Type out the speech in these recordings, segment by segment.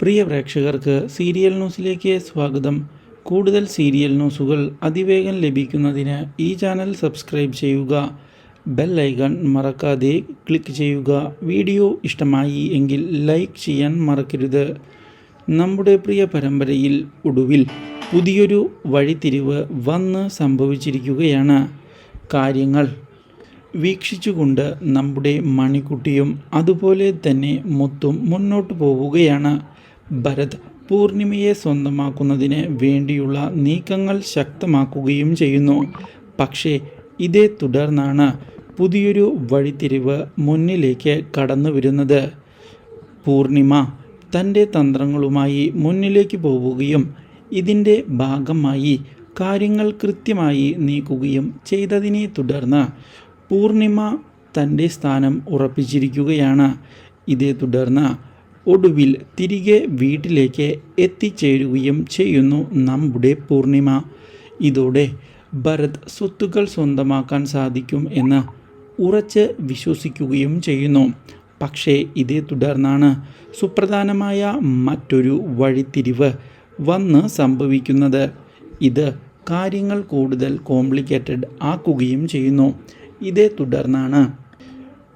പ്രിയ പ്രേക്ഷകർക്ക് സീരിയൽ ന്യൂസിലേക്ക് സ്വാഗതം. കൂടുതൽ സീരിയൽ ന്യൂസുകൾ അതിവേഗം ലഭിക്കുന്നതിന് ഈ ചാനൽ സബ്സ്ക്രൈബ് ചെയ്യുക. ബെൽ ഐക്കൺ മറക്കാതെ ക്ലിക്ക് ചെയ്യുക. വീഡിയോ ഇഷ്ടമായി എങ്കിൽ ലൈക്ക് ചെയ്യാൻ മറക്കരുത്. നമ്മുടെ പ്രിയ പരമ്പരയിൽ ഒടുവിൽ പുതിയൊരു വഴിത്തിരിവ് വന്ന് സംഭവിച്ചിരിക്കുകയാണ്. കാര്യങ്ങൾ വീക്ഷിച്ചുകൊണ്ട് നമ്മുടെ മണിക്കുട്ടിയും അതുപോലെ തന്നെ മുത്തും മുന്നോട്ട് പോവുകയാണ്. ഭരത് പൂർണിമയെ സ്വന്തമാക്കുന്നതിന് വേണ്ടിയുള്ള നീക്കങ്ങൾ ശക്തമാക്കുകയും ചെയ്യുന്നു. പക്ഷേ ഇതേ തുടർന്നാണ് പുതിയൊരു വഴിത്തിരിവ് മുന്നിലേക്ക് കടന്നു വരുന്നത് പൂർണിമ തന്റെ തന്ത്രങ്ങളുമായി മുന്നിലേക്ക് പോവുകയും ഇതിന്റെ ഭാഗമായി കാര്യങ്ങൾ കൃത്യമായി നീക്കുകയും ചെയ്തതിനെ തുടർന്ന് പൂർണിമ തന്റെ സ്ഥാനം ഉറപ്പിച്ചിരിക്കുകയാണ്. ഇതേ തുടർന്ന് ഒടുവിൽ തിരികെ വീട്ടിലേക്ക് എത്തിച്ചേരുകയും ചെയ്യുന്നു നമ്മുടെ പൂർണിമ. ഇതോടെ ഭരത് സ്വത്തുക്കൾ സ്വന്തമാക്കാൻ സാധിക്കും എന്ന് ഉറച്ച് വിശ്വസിക്കുകയും ചെയ്യുന്നു. പക്ഷേ ഇതേ തുടർന്നാണ് സുപ്രധാനമായ മറ്റൊരു വഴിത്തിരിവ് വന്ന് സംഭവിക്കുന്നത്. ഇത് കാര്യങ്ങൾ കൂടുതൽ കോംപ്ലിക്കേറ്റഡ് ആക്കുകയും ചെയ്യുന്നു. ഇതേ തുടർന്നാണ്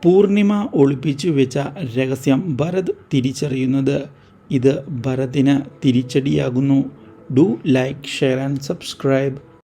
പൂർണിമ ഒളിപ്പിച്ചു വെച്ച രഹസ്യം ഭരത് തിരിച്ചറിയുന്നത്. ഇത് ഭരതിന് തിരിച്ചടിയാകുന്നു. Do like share and subscribe.